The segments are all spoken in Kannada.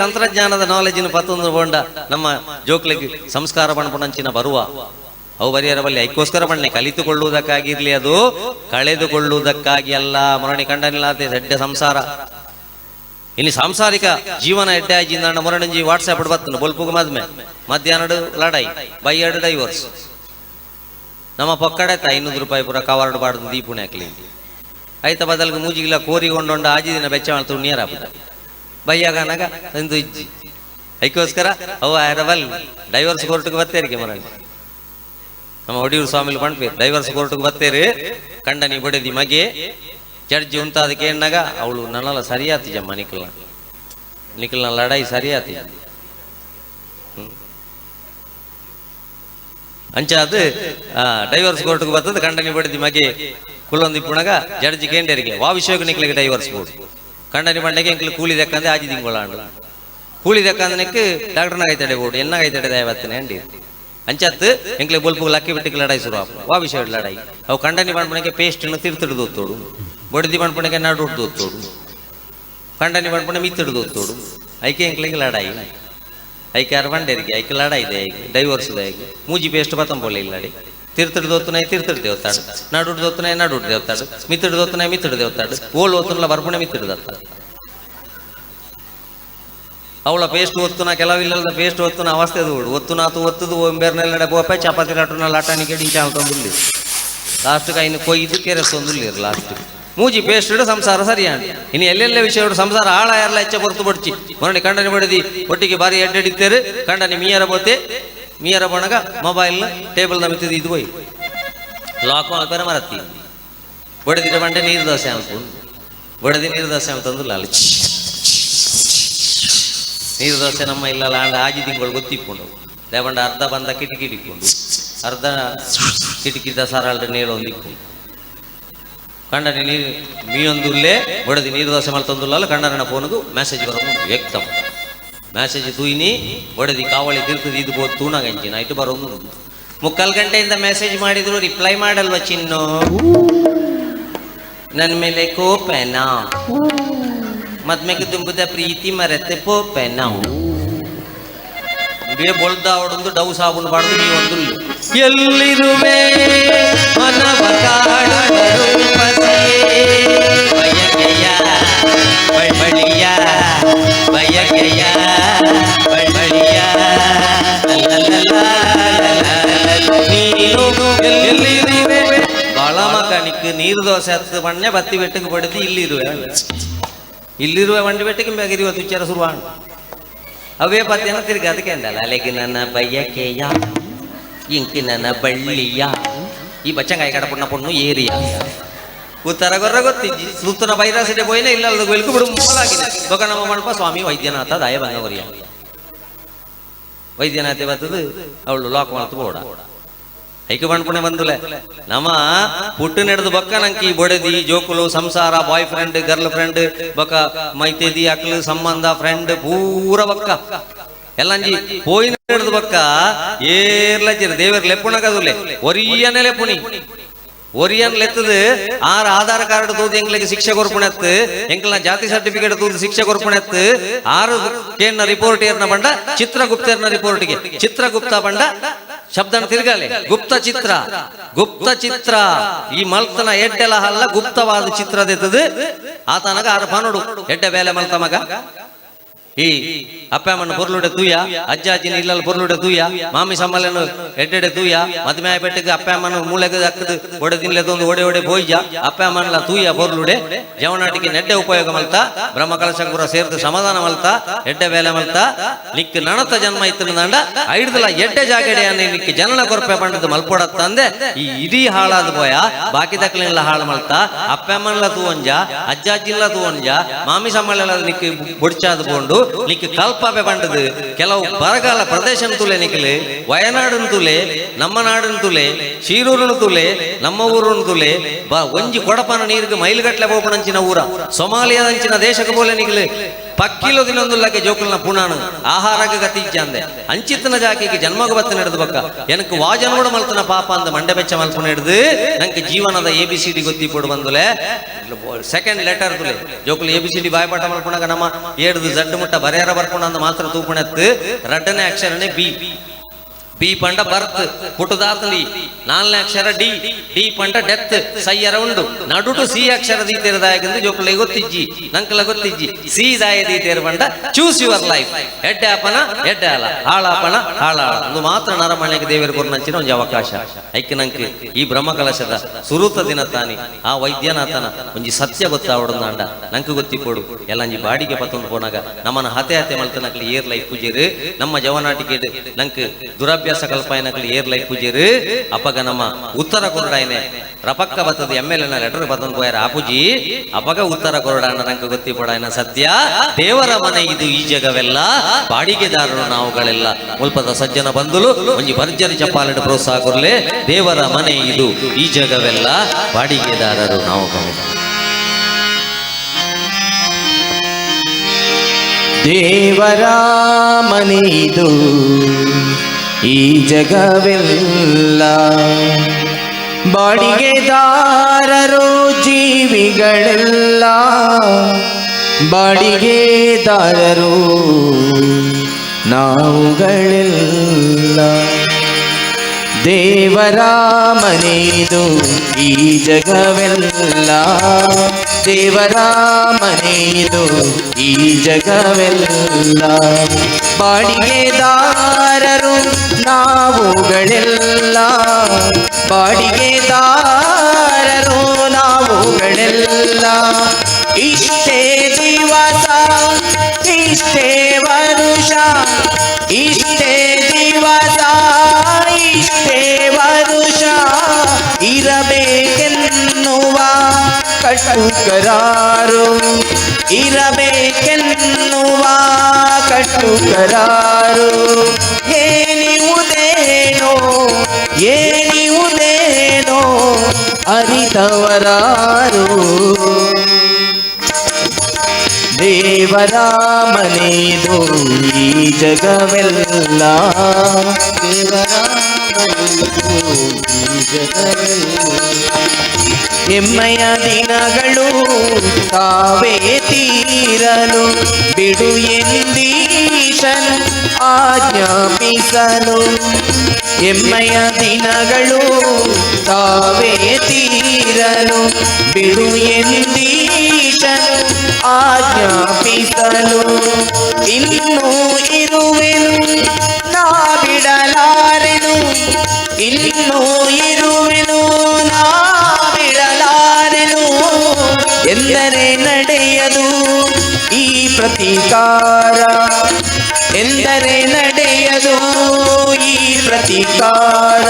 ತಂತ್ರಜ್ಞಾನದ ನಾಲೆಜಿನ ಪತ್ತೊಂದು ಬೋಂಡ ನಮ್ಮ ಜೋಕ್ಲಿಗೆ ಸಂಸ್ಕಾರ ಪಣಪಣಂಚಿನ ಬರುವ. ಅವು ಬರಿಯರ ಬಲ್ಲಿ ಐಕ್ಕೋಸ್ಕರ ಬಣ್ಣೆ ಕಲಿತುಕೊಳ್ಳುವುದಕ್ಕಾಗಿರ್ಲಿ ಅದು, ಕಳೆದುಕೊಳ್ಳುವುದಕ್ಕಾಗಿ ಅಲ್ಲ. ಮರಣಿ ಕಂಡನಿಲ್ಲಾತೆ ಸಡ್ಡ ಸಂಸಾರ. ಇಲ್ಲಿ ಸಾಂಸಾರಿಕ ಜೀವನ ಎಡ್ಡೆ ಮರಣಂಜಿ ವಾಟ್ಸಪ್ ಬರ್ತನು ಬೊಲ್ಪುಗ ಮದ್ಮೆ. ಮಧ್ಯಾಹ್ನ ಲಡಾಯಿ ಬೈ ಎರಡು ಡೈವರ್ಸ್ ನಮ್ಮ ಪಕ್ಕಡೆ ಐನೂರು ರೂಪಾಯಿ ಪೂರ ಕವರ್ಡ್ ಬಾಡ್ದು ದೀಪುಣೆ ಹಾಕ್ಲಿ. ಐತ ಬದಲ್ಗೆ ಮೂಜಿಗಿಲ್ಲ ಕೋರಿಗೊಂಡೊಂಡ ಆಜಿದಿನ ಬೆಚ್ಚ ಮಾಡ್ತು ನೀರ ಬಯ್ಯಾಗನಾಗ ಒಂದು ಇಜ್ಜಿ. ಐಕೋಸ್ಕರ ಅವು ಆರವಲ್ ಡೈವರ್ಸ್ ಕೋರ್ಟ್ಗೆ ಬರ್ತೇರಿ ಮರಳಿ. ನಮ್ಮ ಒಡಿಯೂರು ಸ್ವಾಮಿಲಿ ಪಂಡ್ಪೇರು ಡೈವರ್ಸ್ ಕೋರ್ಟ್ಗೆ ಬತ್ತೇರಿ. ಕಂಡ ನೀ ಬಡಿದಿ ಮಗೆ. ಜಡ್ಜಿ ಉಂತಾದಕ್ಕೆ ಏನಾಗ ಅವಳು ನನ್ನಲ್ಲ ಸರಿಯಾತಿ ಜಮ್ಮ ನಿಖಲ ನಿಖಲ್ನ ಲಡಾಯಿ ಸರಿಯಾತಿ ಅಂಚ ಅದು ಡೈವರ್ಸ್ ಕೋರ್ಟ್ಗೆ ಬರ್ತದೆ ಕಂಡನಿ ಬಡಿದಿ ಮಗೆ. ಕುಲ್ಲೊಂದಿ ಪುಣಗ ಜಡ್ಜಿ ಕೇಂದ್ರಿಗೆ ವಾ ವಿಷಯಕ್ಕೆ ನಿಖಲಿಗೆ ಡೈವರ್ಸ್ ಬೋರ್ಡ್ ಕಂಡನಿ ಬಂಡೆಗೆ ಎಂಕ್ಲು ಕೂಲಿ ದಕ್ಕಂದೆ ಆಜಿ ತಿಂಗಳಾಂಡು ಕೂಲಿ ದಕ್ಕಂದನಕ್ಕೆ ಡಾಕ್ಟರ್ನಾಗ ಐತಡೆ ಬೋರ್ಡ್ ಎನ್ನಾಗ ಐತಡೆ ದಯವತ್ತನೆ ಅಂಡಿ ಅಂಚತ್ತು ಎಂಕ್ಲೆ ಬೊಲ್ಪು ಲಕ್ಕಿ ಬಿಟ್ಟಿಗೆ ಲಡಾಯಿ ಶುರು ಆಪು ವಾ ವಿಷಯ ಲಡಾಯಿ ಅವು ಕಂಡನಿ ಬಂಡ್ಪಣಕ್ಕೆ ಪೇಸ್ಟನ್ನು ತಿರ್ತಿಡ್ದು ಒತ್ತೋಡು ಬಡಿದಿ ಬಂಡ್ಪಣಕ್ಕೆ ನಾಡು ಹೊಡ್ದು ಒತ್ತೋಡು ಕಂಡನಿ ಬಂಡ್ಪಣೆ ಮಿತ್ತಿಡ್ದು ಒತ್ತೋಡು ಐಕೆ ಎಂಕ್ಲಿಗೆ ಲಡಾಯಿ ಐಕೆ ಅರ್ವಂಡೇರಿಗೆ ಐಕೆ ಲಡಾಯಿ ಇದೆ ಐಕೆ ಡೈವರ್ಸ್ ಇದೆ ಐಕೆ ಮೂಜಿ ಪೇಸ್ಟ್ ಬತ್ತಂಬೋಲೆ ಇಲ್ಲಡಿ ತಿರ್ತಿಡ್ದು ಒತ್ತುನಾಯಿ ತಿರ್ತಿಡ್ದು ದೇವತಾಡು ನಡುಡ್ದು ಒತ್ತುನಾಯಿ ನಡುಡ್ ದೇವತಾಡು ಮಿತ್ತಿಡ್ದು ಒತ್ತುನಾಯಿ ಮಿತ್ತಿಡ್ದು ದೇವತಾಡು ಓಲ್ ಒತ್ತುನಲ್ಲ ಬರ್ಪಣೆ ಮಿತ್ತಿಡ್ದತ್ತ ಅವಳ ಪೇಸ್ಟ್ ಒತ್ತುನ ಕೆಲವಿಲ್ಲದ ಪೇಸ್ಟ್ ಒತ್ತುನ ಅವಸ್ಥೆ ದೂಡು ಒತ್ತು ನಾತು ಒತ್ತದು ಒಂಬೇರ್ನೆಲ್ಲ ಬೋಪೆ ಚಪಾತಿ ಲಾಟುನ ಲಾಟಾಣಿಕೆ ಡಿಂಚ ಅಂತಂದಿಲ್ಲಿ ಲಾಸ್ಟ್ಗೆ ಐನು ಕೊಯ್ದು ಕೆರೆಸೊಂದಿಲ್ಲ ಲಾಸ್ಟ್ ಮೂಜಿ ಪೇಸ್ಟ್ ಇಡು ಸಂಸಾರ ಸರಿಯಾಣ ಇನ್ನು ಎಲ್ಲೆಲ್ಲ ವಿಷಯ ಇಡು ಸಂಸಾರ ಆಳ ಯಾರಲ್ಲ ಹೆಚ್ಚ ಹೊರತು ಬಡ್ಚಿ ಮೊನ್ನೆ ಕಂಡನಿ ಬಡಿದಿ ಒಟ್ಟಿಗೆ ಬಾರಿ ಎಡ್ಡೆಡಿತ್ತೇರು ಕಂಡನಿ ಮೀಯರ ಬೋತೆ ಮೀಯರ ಬಣಗ ಮೊಬೈಲ್ ಟೇಬಲ್ ನಮಿತಿದ್ದು ಇದು ಹೋಯ್ ಲಾಕ್ ಮಾಡ್ತಾರೆ ಮರತ್ತಿ ಬಡಿದಿರ ಬಂಡೆ ನೀರು ದೋಸೆ ಅನ್ಕೊಂಡು ಬಡದಿ ನೀರು ದೋಸೆ ಅಂತಂದಿಲ್ಲ ಅಲ್ಲಿ ನೀರು ದೋಸೆ ನಮ್ಮ ಇಲ್ಲಲ್ಲ ಅಂಡ ಆಜಿ ತಿಂಗಳು ಗೊತ್ತಿಕ್ಕೊಂಡು ದೇವಂಡ ಅರ್ಧ ಬಂದ ಕಿಟಕಿ ಇಟ್ಕೊಂಡು ಅರ್ಧ ಕಿಟಕಿ ದಸಾರಾಳ್ರೆ ನೀರು ಒಂದು ಇಕ್ಕೊಂಡು ಕಂಡನೆ ನೀರು ಮೀಯೊಂದುಲ್ಲೇ ಬಡದಿ ನೀರು ದೋಸೆ ಮಲ್ತೊಂದುಲ್ಲ ಕಂಡನ ಫೋನ್ಗೂ ಮೆಸೇಜ್ ಬರೋದು ವ್ಯಕ್ತಂ ಮೆಸೇಜ್ ತೂಯಿನಿ, ಒಡೆದಿ ಕಾವಳಿ ತಿರ್ತದೆ ಇದು ಬೋದು ತೂಣಗಂಚಿ ನೈಟ್ ಬರೋದು ಮುಕ್ಕಾಲು ಗಂಟೆಯಿಂದ ಮೆಸೇಜ್ ಮಾಡಿದ್ರು, ರಿಪ್ಲೈ ಮಾಡಲ್ವ ಚಿನ್ನು? ನನ್ನ ಮೇಲೆ ಕೋಪೆನ ಮದ್ಮೆಗೆ ತುಂಬುದ ಪ್ರೀತಿ ಮರೆತೆ ಪೋಪೆನ ಬೇ ಬೊಳ್ದ ಅವಡೊಂದು ಡೌ ಸಾಬೂನು ಬಾಡ್ದು ನೀವೊಂದು ಎಲ್ಲಿರುವೆ ಮನವ ಬಯಕೆಯ ಬಳ್ಬಳಿಯ ನೀನು ಎಲ್ಲಿರುವೆ ಬಾಳ ಮಕನಿಕ್ ನೀರು ದೋಸೆ ಹತ್ತು ಬಣ್ಣೆ ಬತ್ತಿ ಬೆಟ್ಟಕ್ಕೆ ಬಡಿದು ಇಲ್ಲಿರುವೆ ಇಲ್ಲಿರುವ ಬಂಡಿ ಬೆಟ್ಟಕ್ಕೆ ಬೇಗರಿ ಇವತ್ತು ವಿಚಾರ ಶುರುವಾಣ ಅವೇ ಪದ್ಯನ ತಿರುಗಿ ಅದಕ್ಕೆ ಅಂದಲ್ಲ ಅಲೆಗೆ ನನ್ನ ಬಯಕೆಯ ಇಂಕಿ ನನ್ನ ಬಳ್ಳಿಯ ಈ ಬಚ್ಚಂಗಾಯ ಕಡಪಣ್ಣ ಪೊಣ್ಣು ಏರಿಯ ಉತ್ತರ ಗೊರ್ರ ಗೊತ್ತಿಜ್ಜಿ ಸುತ್ತನ ಬೈರಾಸಿಡೆ ಪೋಯಿನ ಇಲ್ಲ ಅಲ್ಲದ ಗೋಲ್ಕು ಬಿಡು ಮೂಲಾಗಿನ ಬೊಕ ನಮ್ಮ ಮಣಪ ಸ್ವಾಮಿ ವೈದ್ಯನಾಥ ದಾಯ ಬಂದವರಿಯ ವೈದ್ಯನಾಥೆ ಬರ್ತದು, ಅವಳು ಲಾಕ್ ಮಾಡ್ತು ಬೋಡ. ಐಕ್ಯ ಬಂಡ್ಪುಣೆ ಬಂದುಲೆ, ನಮ್ಮ ಪುಟ್ಟು ನಡೆದು ಬಕ್ಕ ನಂಕಿ ಬೊಡೆದಿ, ಜೋಕುಲು, ಸಂಸಾರ ಬಾಯ್ ಫ್ರೆಂಡ್ ಗರ್ಲ್ ಫ್ರೆಂಡ್ ಬೊಕ ಮೈತೇದಿ, ಅಕ್ಲು, ಸಂಬಂಧ ಫ್ರೆಂಡ್ ಪೂರ ಬಕ್ಕ. ಎಲ್ಲಂಜಿ ಪೋಯಿ ನಡೆದು ಬೊಕ್ಕ ಏರ್ಲಜ್ಜಿರ ದೇವರ್ ಲೆಪ್ಪುಣ ಕದುಲೆ ಒರಿಯನೆ ಲೆಪ್ಪುಣಿ ಒರಿಯನ್ ಲೆತ್ತದು, ಆರ್ ಆಧಾರ್ ಕಾರ್ಡ್ ತೂದು ಎಂಗ್ಲಿಗೆ ಶಿಕ್ಷೆ ಕೊರ್ಪುಣೆತ್ತು ಎಂಕ್ಲ ಜಾತಿ ಸರ್ಟಿಫಿಕೇಟ್ ತೂದು ಶಿಕ್ಷೆ ಕೊರ್ಪುಣೆತ್ತು, ಆರು ಕೇನ್ನ ರಿಪೋರ್ಟ್ ಏರ್ನ ಬಂಡ, ಚಿತ್ರಗುಪ್ತರ್ನ ರಿಪೋರ್ಟ್ಗೆ ಚಿತ್ರಗುಪ್ತ ಬಂಡ, ಶಬ್ದನ ತಿರ್ಗಲೆ. ಗುಪ್ತ ಚಿತ್ರ. ಗುಪ್ತ ಚಿತ್ರ. ಈ ಮಲ್ತನ ಎಡ್ಡೆಲ ಹಲ್ಲ ಗುಪ್ತವಾದ ಚಿತ್ರದೆತ್ತದು ಆತನಗ ಆರು ಪಾನೋಡು ಎಡ್ಡೆ ಬೇಲೆ ಮಲ್ತ ಮಗ. ಈ ಅಪ್ಪಮ್ಮನ ಪೊರ್ಲುಡೆ ತೂಯ, ಅಜ್ಜ ಅಜ್ಜಿನ ಇಲ್ಲಲ್ಲಿ ಪೊರ್ಲುಡೆ ತೂಯ, ಮಾಮಿ ಸಮ್ಮಲನು ಎಡ್ಡೆಡೆ ತೂಯ ಮದ್ಮ್ಯಾಯ ಬೆಟ್ಟಕ್ಕೆ ಅಪ್ಪಮ್ಮನ ಮೂಳೆಗೆ ಹಾಕದು ಒಡೆ ತಿನ್ಲೆದೊಂದು ಒಡೆ ಒಡೆ ಬೋಯ್ಯ ಅಪ್ಪಮ್ಮನ ತೂಯ ಪೊರ್ಲುಡೆ ಜವನಾಟಿಗೆ ನೆಡ್ಡೆ ಉಪಯೋಗ ಮಲ್ತ, ಬ್ರಹ್ಮ ಕಲಶಂಕುರ ಸೇರ್ದು ಸಮಾಧಾನ ಮಲ್ತ, ಎಡ್ಡೆ ಬೇಲೆ ಮಲ್ತ, ನಿಕ್ ನಣತ ಜನ್ಮ ಇತ್ತು ನಂಡ ಐಡ್ದಲ್ಲ ಎಡ್ಡೆ ಜಾಗಡೆ ಅನ್ನ ನಿಕ್ ಜನನ ಕೊರಪೆ ಬಂಡದ ಮಲ್ಪೊಡತ್ತ ಅಂದೆ ಈ ಇಡೀ ಹಾಳಾದ ಬೋಯ, ಬಾಕಿ ಹಾಳ್ ಹಾಳು ಮಲ್ತ ಅಪ್ಪಮ್ಮನ ತೂವಂಜ, ಅಜ್ಜ ಅಜ್ಜಿಲ್ಲ ತೂವಂಜ, ಮಾಮಿ ಸಮ್ಮಲೆಲ್ಲ ನಿಕ್ ಬೊಡ್ಚಾದ ಬೋಂಡು ನಿಕ್ ಕಲ್ಪವೆ ಬಂಡದು ಕೆಲವು ಬರಗಾಲ ಪ್ರದೇಶ ತುಲೆ ನಿಕ್ಲೆ, ವಯನಾಡನ್ ತುಲೆ, ನಮ್ಮ ನಾಡನ್ ತುಲೆ, ಶೀರೂರನ ತುಲೆ, ನಮ್ಮ ಊರನ ತುಲೆ, ಬ, ಒಂಜಿ ಕೊಡಪನ ನೀರಿಗೆ ಮೈಲುಗಟ್ಲೆ ಬೋಪಣಂಚಿನ ಊರ, ಸೊಮಾಲಿಯಾದಂಚಿನ ದೇಶಕ್ಕೆ ಬೋಲೆ ನಿಕ್ಲೆ. ಪಕ್ಕಿಲು ದಿನೊಂದುಲ್ಲಕ್ಕೆ ಜೋಕುಲ್ನ ಪುಣಾನು ಆಹಾರಗ ಗತಿಜ್ಜ ಅಂದೆ ಅಂಚಿತ್ತನ ಜಾಕಿಗೆ ಜನ್ಮಗ ಬತ್ತ ನಡೆದು ಬಕ್ಕ ಎನಕ್ ವಾಜನೋಡ ಮಲ್ತನ ಪಾಪ ಅಂದ ಮಂಡೆ ಬೆಚ್ಚ ಮಲ್ಪನ ಹಿಡ್ದು ನಂಗೆ ಜೀವನದ ಎ ಬಿ ಸಿ ಡಿ ಗೊತ್ತಿ ಕೊಡು ಬಂದುಲೆ ಸೆಕೆಂಡ್ ಲೆಟರ್ ತುಲೆ ಜೋಕುಲು ಎ ಬಿ ಸಿ ಡಿ ಬಾಯ್ಪಾಠ ಮಲ್ಪನಾಗ ನಮ್ಮ ಏಡ್ದು ಜಡ್ಡು ಮುಟ್ಟ ಬರೆಯರ ಬರ್ಪುಣ ಅಂದ ಮಾತ್ರ ತೂಪುಣೆತ್ತು ರಡ್ಡನೇ ಅಕ್ಷರನೇ ಬಿ ಬಿ ಪಂಡ ಬರ್ತ್ ಪುಟದಾತಲಿ ನಾಲ್ನೇ ಅಕ್ಷರ ಡಿ ಡಿ ಪಂಡ ಡೆತ್, ಸೈಯರ ಉಂಡು. ನಡುಟು ಸಿ ಅಕ್ಷರ ದೀತೆರದಾಯಕಂದು ಜೋಕುಲೆ ಗೊತ್ತಿಜ್ಜಿ, ನಂಕಲ ಗೊತ್ತಿಜ್ಜಿ. ಸಿ ದಾಯ ದೀತೆರ ಪಂಡ ಚೂಸ್ ಯುವರ್ ಲೈಫ್ ಎಡ್ಡೆ ಅಪನ ಎಡ್ಡೆ ಅಲ ಹಾಳಾಪನ ಹಾಳಾಳ ಒಂದು ಮಾತ್ರ ನರಮಣ್ಯಕ್ಕೆ ದೇವರ ಕೊರ್ನಂಚಿನ ಒಂದು ಅವಕಾಶ. ಐಕ್ಯ ನಂಕೆ, ಈ ಬ್ರಹ್ಮ ಕಲಶದ ಸುರೂತ ದಿನ ತಾನಿ ಆ ವೈದ್ಯನಾಥನ ಒಂಜಿ ಸತ್ಯ ಗೊತ್ತಾವಡಂದಾಂಡ ನಂಕು ಗೊತ್ತಿ ಕೊಡು ಎಲ್ಲ ಒಂಜಿ ಬಾಡಿಗೆ ಪತ್ತೊಂದು ಪೋನಾಗ ನಮ್ಮನ ಹತೆ ಹತೆ ಮಲ್ತನಕ್ಲಿ ಏರ್ ಲೈಫ್ ಪೂಜೆರು, ನಮ್ಮ ಜವನಾಟಿಕೆ ನಂಗೆ ದುರಭ್ಯಾಸ ಏರ್ ಲೈಫ್ ಪೂಜೆರು ಅಪಗ ನಮ್ಮ ಉತ್ತರ ಕೊರಡಾಯ್ನೆ ರಪಕ್ಕ ಬತ್ತದ ಎಂ ಎಲ್ ಎನ ಲೆಟರ್ ಹೋಯಾರ ಆ ಪೂಜಿ, ಅಪಗ ಉತ್ತರ ಕೊರಡಾನ ನಂಗೆ ಗೊತ್ತಿ ಪಡಾಯನ ಸತ್ಯ ದೇವರ ಮನೆ ಇದು ಈ ಜಗವೆಲ್ಲ. ಬಾಡಿಗೆದಾರರು ನಾವುಗಳೆಲ್ಲ. ಮುಲ್ಪದ ಸಜ್ಜನ ಬಂದಲು, ಒಂಜಿ ಭರ್ಜರಿ ಚಪ್ಪಾಲಟ ಪ್ರೋತ್ಸಾಹ ಕೊರ್ಲೆ. ದೇವರ ಮನೆ ಇದು ಈ ಜಗವೆಲ್ಲ. ಬಾಡಿಗೆದಾರರು ನಾವುಗಳೆಲ್ಲ. ದೇವರ ಮನೆಯಿದು ಈ ಜಗವೆಲ್ಲ ಬಾಡಿಗೆದಾರರು ಜೀವಿಗಳೆಲ್ಲ ಬಾಡಿಗೆದಾರರು ನಾವುಗಳೆಲ್ಲ ದೇವರ ಮನೆಯದು ಈ ಜಗವೆಲ್ಲ ದೇವರ ಈ ಜಗವೆಲ್ಲ. ಬಾಡಿಗೆದಾರರು ನಾವುಗಳೆಲ್ಲ. ಬಾಡಿಗೆದಾರರು ಕಟ್ಟುಕರಾರು ಇರಬೇಕೆನ್ನುವ ಕಟ್ಟುಕರಾರು ಏನಿವುದೇನೋ ಏನಿವುದೇನೋ ಅರಿತವರಾರು ದೇವರ ಮನೆದು ಈ ಜಗವೆಲ್ಲ ದೇವರ ಮನೆದು ಈ ಜಗವೆಲ್ಲ ಹೆಮ್ಮೆಯ ದಿನಗಳು ತಾವೇ ತೀರಲು ಬಿಡು ಎಂದೀಶನ್ ಆಜ್ಞಾಪಿಸಲು. ಹೆಮ್ಮೆಯ ದಿನಗಳು ತಾವೇ ತೀರಲು ಬಿಡು ಎಂದೀಶನ್ ಆಜ್ಞಾಪಿಸಲು. ಇನ್ನೂ ಇರುವೆನು ನಾ ಇನ್ನೂ ಇರುವೆನು ನಾ ಬಿಡಲಾರೆನು ಎಂದರೆ ನಡೆಯದು ಈ ಪ್ರತೀಕಾರ. ಎಂದರೆ ನಡೆಯದು ಈ ಪ್ರತೀಕಾರ.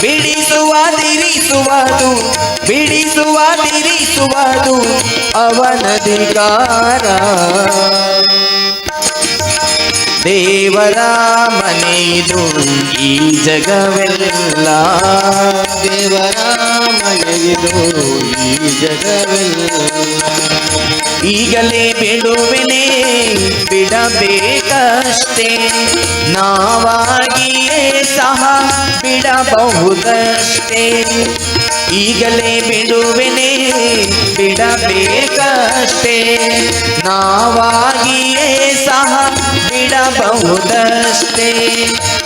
ಬಿಡಿಸುವದಿರಿಸುವುದು ಬಿಡಿಸುವದಿರಿಸುವುದು ಅವನಧಿಕಾರ. ದೇವರ ಮನೆಯಿದು ಈ ಜಗವೆಲ್ಲ ದೇವರ ಮನೆಯಿದು ಈ ಜಗವೆಲ್ಲ ಈಗಲೇ ಬಿಡುವೆನೆ ಬಿಡಬೇಕಷ್ಟೇ ನಾವಾಗಿಯೇ ಸಹ ಬಿಡಬಹುದಷ್ಟೇ ಈಗಲೇ ಬಿಡುವೆನೆ ಬಿಡಬೇಕಷ್ಟೇ ನಾವಾಗಿಯೇ ಸಹ ಬಿಡಬಹುದಷ್ಟೇ.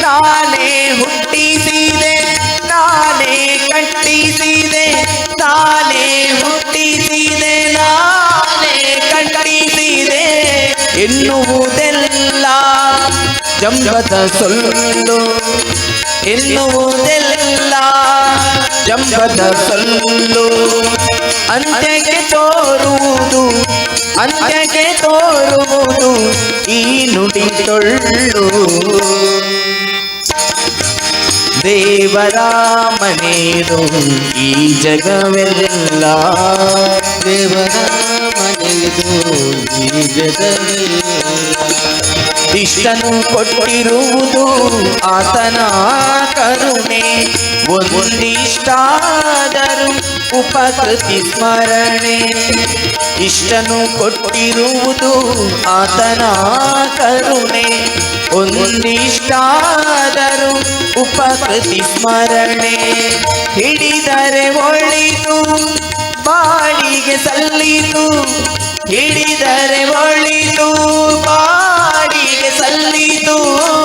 ನಾನೇ ಹುಟ್ಟಿಸಿದೆ, ನಾನೇ ಕಟ್ಟಿಸಿದೆ, ನಾನೇ ಹುಟ್ಟಿಸಿದೆ, ನಾನೇ ಕಟ್ಟಿಸಿದೆ ಎನ್ನುವುದೆಲ್ಲ ಜಂಬದ ಸೊಲ್ಲು. ಎನ್ನುವುದೆಲ್ಲ ಜಂಬದ ಸೊಲ್ಲು. ಅಂತ್ಯಕ್ಕೆ ತೋರುವುದು, ಅಂತ್ಯಕ್ಕೆ ತೋರುವುದು ಈ ನುಡಿ ಟೊಳ್ಳು ದೇವರ ಮನೆಯದು ಈ ಜಗವೆಲ್ಲ ದೇವರ ಮನೆಯದು ಈ ಜಗವೆಲ್ಲ ಇಷ್ಟನು ಕೊಟ್ಟಿರುವುದು ಆತನ ಕರುಣೆ ಒಂದಿಷ್ಟಾದರೂ ಉಪಕೃತಿ ಸ್ಮರಣೆ ಇಷ್ಟನು ಕೊಟ್ಟಿರುವುದು ಆತನ ಕರುಣೆ. ಒಂದಿಷ್ಟಾದರೂ ಉಪಕೃತಿ ಸ್ಮರಣೆ. ಹಿಡಿದರೆ ಒಳಿತು, ಬಾಡಿಗೆ ಸಲ್ಲಿತು. ಹಿಡಿದರೆ ಒಳಿತು, ಬಾಡಿಗೆ ಸಲ್ಲಿತು.